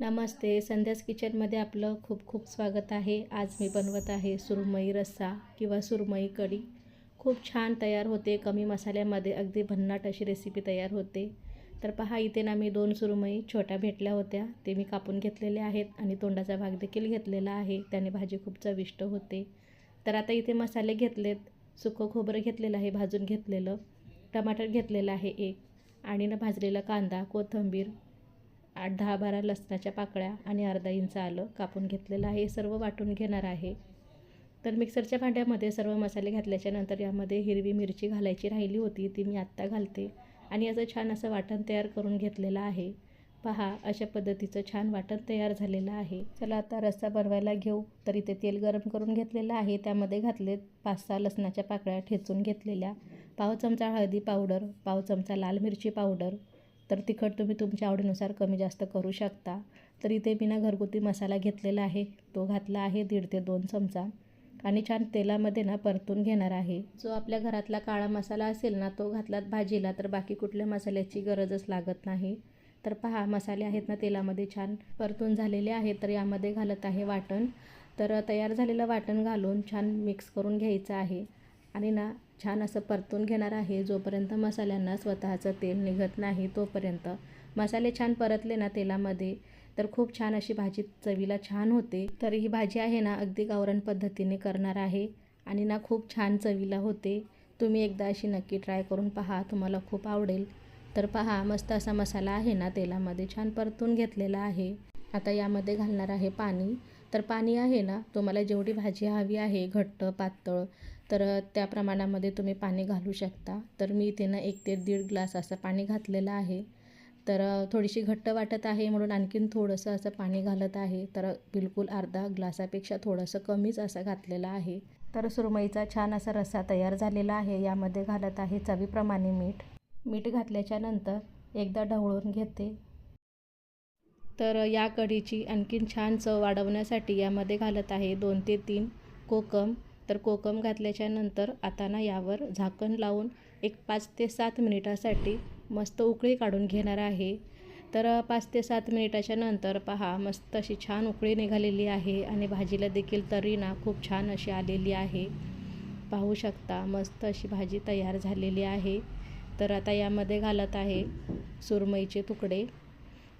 नमस्ते. संध्यास किचनमध्ये आपलं खूप खूप स्वागत आहे. आज मी बनवत आहे सुरमई रस्सा किंवा सुरमई कढी. खूप छान तयार होते. कमी मसाल्यामध्ये अगदी भन्नाट अशी रेसिपी तयार होते. तर पहा इथे ना मी दोन सुरमई छोट्या भेटल्या होत्या. ते मी कापून घेतलेले आहेत आणि तोंडाचा भाग देखील घेतलेला आहे. त्याने भाजी खूप चविष्ट होते. तर आता इथे मसाले घेतलेत. सुकं खोबरं घेतलेलं आहे भाजून घेतलेलं. टमाटर घेतलेलं आहे एक. आणि ना भाजलेला कांदा कोथिंबीर आठ दहा बारा लसणाच्या पाकळ्या आणि अर्धा इंच आलं कापून घेतलेलं आहे. हे सर्व वाटून घेणार आहे. तर मिक्सरच्या भांड्यामध्ये सर्व मसाले घातल्याच्या नंतर यामध्ये हिरवी मिरची घालायची राहिली होती ती मी आत्ता घालते. आणि याचं छान असं वाटण तयार करून घेतलेलं आहे. पहा अशा पद्धतीचं छान वाटण तयार झालेलं आहे. चला आता रस्सा बनवायला घेऊ. तर इथे तेल गरम करून घेतलेलं आहे. त्यामध्ये घातले पाच सहा लसणाच्या पाकळ्या ठेचून घेतलेल्या. पाव चमचा हळदी पावडर पाव चमचा लाल मिरची पावडर तर तिखट तुम्ही तुमच्या आवडीनुसार कमी जास्त करू शकता. तर इथे मी ना घरगुती मसाला घेतलेला आहे. तो घातला आहे दीड ते दोन चमचा. आणि छान तेलामध्ये ना परतून घेणार आहे. जो आपल्या घरातला काळा मसाला असेल ना तो घातलात भाजीला तर बाकी कुठल्या मसाल्याची गरजच लागत नाही. तर पहा मसाले आहेत ना तेलामध्ये छान परतून झालेले आहेत. तर यामध्ये घालत आहे वाटण. तर तयार झालेलं वाटण घालून छान मिक्स करून घ्यायचं आहे. आणि ना छान असं परतून घेणार आहे. जोपर्यंत मसाल्यांना स्वतःचं तेल निघत नाही तोपर्यंत मसाले छान परतले ना तेलामध्ये तर खूप छान अशी भाजी चवीला छान होते. तर ही भाजी आहे ना अगदी गावरण पद्धतीने करणार आहे आणि ना खूप छान चवीला होते. तुम्ही एकदा अशी नक्की ट्राय करून पहा तुम्हाला खूप आवडेल. तर पहा मस्त असा मसाला आहे ना तेलामध्ये छान परतून घेतलेला आहे. आता यामध्ये घालणार आहे पाणी. तर पाणी आहे ना तुम्हाला जेवढी भाजी हवी आहे घट्ट पातळ तर त्या प्रमाणामध्ये तुम्ही पाणी घालू शकता. तर मी इथे ना एक ते दीड ग्लास असं पाणी घातलेलं आहे. तर थोडीशी घट्ट वाटत आहे म्हणून आणखीन थोडंसं असं पाणी घालत आहे. तर बिलकुल अर्धा ग्लासापेक्षा थोडंसं कमीच असं घातलेलं आहे. तर सुरमईचा छान असा रस्सा तयार झालेला आहे. यामध्ये घालत आहे चवीप्रमाणे मीठ. मीठ घातल्याच्या नंतर एकदा ढवळून घेते. तर या कढीची आणखीन छान चव वाढवण्यासाठी यामध्ये घालत आहे दोन ते तीन कोकम तर कोकम घातल्याच्या नंतर आता ना यावर झाकण लावून एक पाच ते सात मिनिटासाठी मस्त उकळी काढून घेणार आहे. तर पाच ते सात मिनिटाच्या नंतर पहा मस्त अशी छान उकळी निघालेली आहे आणि भाजीला देखील तरी ना खूप छान अशी आलेली आहे. पाहू शकता मस्त अशी भाजी तयार झालेली आहे. तर आता यामध्ये घालत आहे सुरमईचे तुकडे.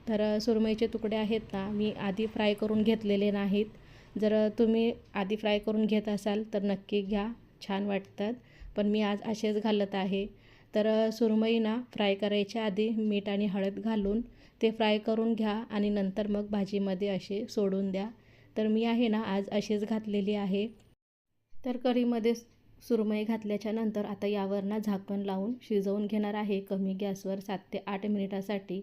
तर सुरमईचे तुकडे आहेत ना मी आधी फ्राय करून घेतलेले नाहीत. जर तुम्ही आधी फ्राय करून घेत असाल तर नक्की घ्या छान वाटतात. पण मी आज असेच घालत आहे. तर सुरमई ना फ्राय करायच्या आधी मीठ आणि हळद घालून ते फ्राय करून घ्या आणि नंतर मग भाजीमध्ये असे सोडून द्या. तर मी आहे ना आज असेच घातलेली आहे. तर कढीमध्ये सुरमई घातल्याच्या नंतर आता यावर ना झाकण लावून शिजवून घेणार आहे कमी गॅसवर सात ते आठ मिनिटासाठी.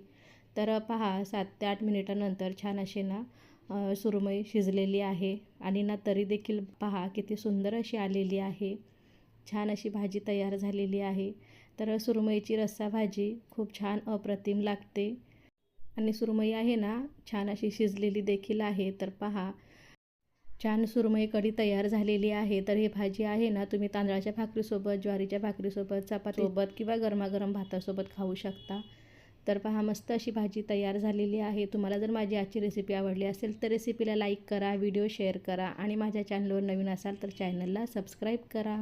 तर पहा सात ते आठ मिनिटानंतर छान असे ना सुरमई शिजलेली आहे. आणि ना तरी देखील पहा किती सुंदर अशी आलेली आहे. छान अशी भाजी तयार झालेली आहे. तर सुरमईची रस्सा भाजी खूप छान अप्रतिम लागते. आणि सुरमई आहे ना छान अशी शिजलेली देखील आहे. तर पहा छान सुरमई कढी तयार झालेली आहे. तर ही भाजी आहे ना तुम्ही तांदळाच्या भाकरीसोबत ज्वारीच्या भाकरीसोबत चपातीसोबत किंवा गरमागरम भातासोबत खाऊ शकता. तर पहा मस्त अशी भाजी तयार झालेली आहे. तुम्हाला जर माझी आजची रेसिपी आवडली असेल तर रेसिपीला लाईक करा व्हिडिओ शेअर करा आणि माझ्या चॅनलवर नवीन असाल तर चॅनलला सबस्क्राईब करा.